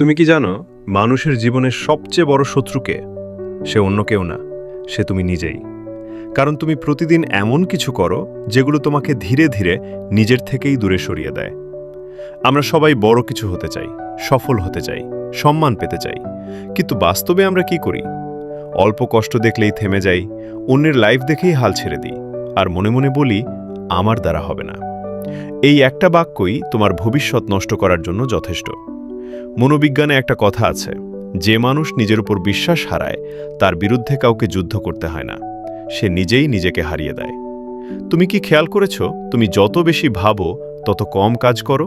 তুমি কি জানো, মানুষের জীবনের সবচেয়ে বড় শত্রুকে সে অন্য কেউ না, সে তুমি নিজেই। কারণ তুমি প্রতিদিন এমন কিছু করো, যেগুলো তোমাকে ধীরে ধীরে নিজের থেকেই দূরে সরিয়ে দেয়। আমরা সবাই বড় কিছু হতে চাই, সফল হতে চাই, সম্মান পেতে চাই। কিন্তু বাস্তবে আমরা কি করি? অল্প কষ্ট দেখলেই থেমে যাই, অন্যের লাইফ দেখেই হাল ছেড়ে দিই, আর মনে মনে বলি, আমার দ্বারা হবে না। এই একটা বাক্যই তোমার ভবিষ্যৎ নষ্ট করার জন্য যথেষ্ট। মনোবিজ্ঞানে একটা কথা আছে, যে মানুষ নিজের উপর বিশ্বাস হারায়, তার বিরুদ্ধে কাউকে যুদ্ধ করতে হয় না, সে নিজেই নিজেকে হারিয়ে দেয়। তুমি কি খেয়াল করেছ, তুমি যত বেশি ভাবো, তত কম কাজ করো?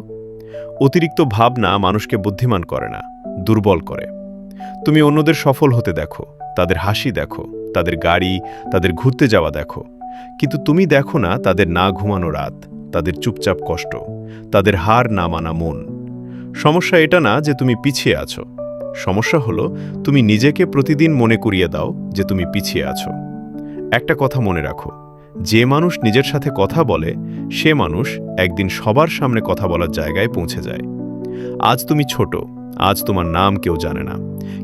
অতিরিক্ত ভাবনা মানুষকে বুদ্ধিমান করে না, দুর্বল করে। তুমি অন্যদের সফল হতে দেখো, তাদের হাসি দেখো, তাদের গাড়ি, তাদের ঘুরতে যাওয়া দেখো। কিন্তু তুমি দেখো না, তাদের না ঘুমানো রাত, তাদের চুপচাপ কষ্ট, তাদের হার না মানা মন। সমস্যা এটা না যে তুমি পিছিয়ে আছো। সমস্যা হলো, তুমি নিজেকে প্রতিদিন মনে করিয়ে দাও যে তুমি পিছিয়ে আছো। একটা কথা মনে রাখো, যে মানুষ নিজের সাথে কথা বলে, সে মানুষ একদিন সবার সামনে কথা বলার জায়গায় পৌঁছে যায়। আজ তুমি ছোট, আজ তোমার নাম কেউ জানে না।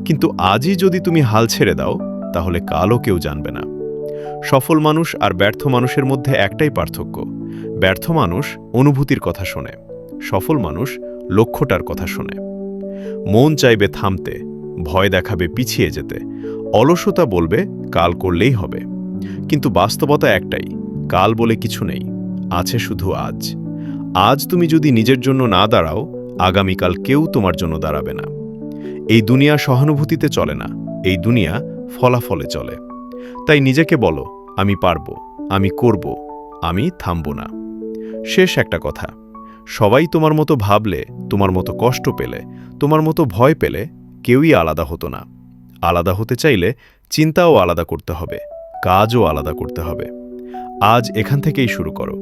কিন্তু আজই যদি তুমি হাল ছেড়ে দাও, তাহলে কালও কেউ জানবে না। সফল মানুষ আর ব্যর্থ মানুষের মধ্যে একটাই পার্থক্য, ব্যর্থ মানুষ অনুভূতির কথা শোনে, সফল মানুষ লক্ষ্যটার কথা শোনে। মন চাইবে থামতে, ভয় দেখাবে পিছিয়ে যেতে। অলসতা বলবে, কাল করলেই হবে। কিন্তু বাস্তবতা একটাই, কাল বলে কিছু নেই, আছে শুধু আজ। আজ তুমি যদি নিজের জন্য না দাঁড়াও, আগামীকাল কেউ তোমার জন্য দাঁড়াবে না। এই দুনিয়া সহানুভূতিতে চলে না, এই দুনিয়া ফলাফলে চলে। তাই নিজেকে বলো, আমি পারব, আমি করব, আমি থামব না। শেষ একটা কথা। সবাই তোমার মতো ভাবলে, তোমার মতো কষ্ট পেলে, তোমার মতো ভয় পেলে কেউই আলাদা হতো না। আলাদা হতে চাইলে চিন্তাও আলাদা করতে হবে, কাজও আলাদা করতে হবে। আজ এখান থেকেই শুরু করো।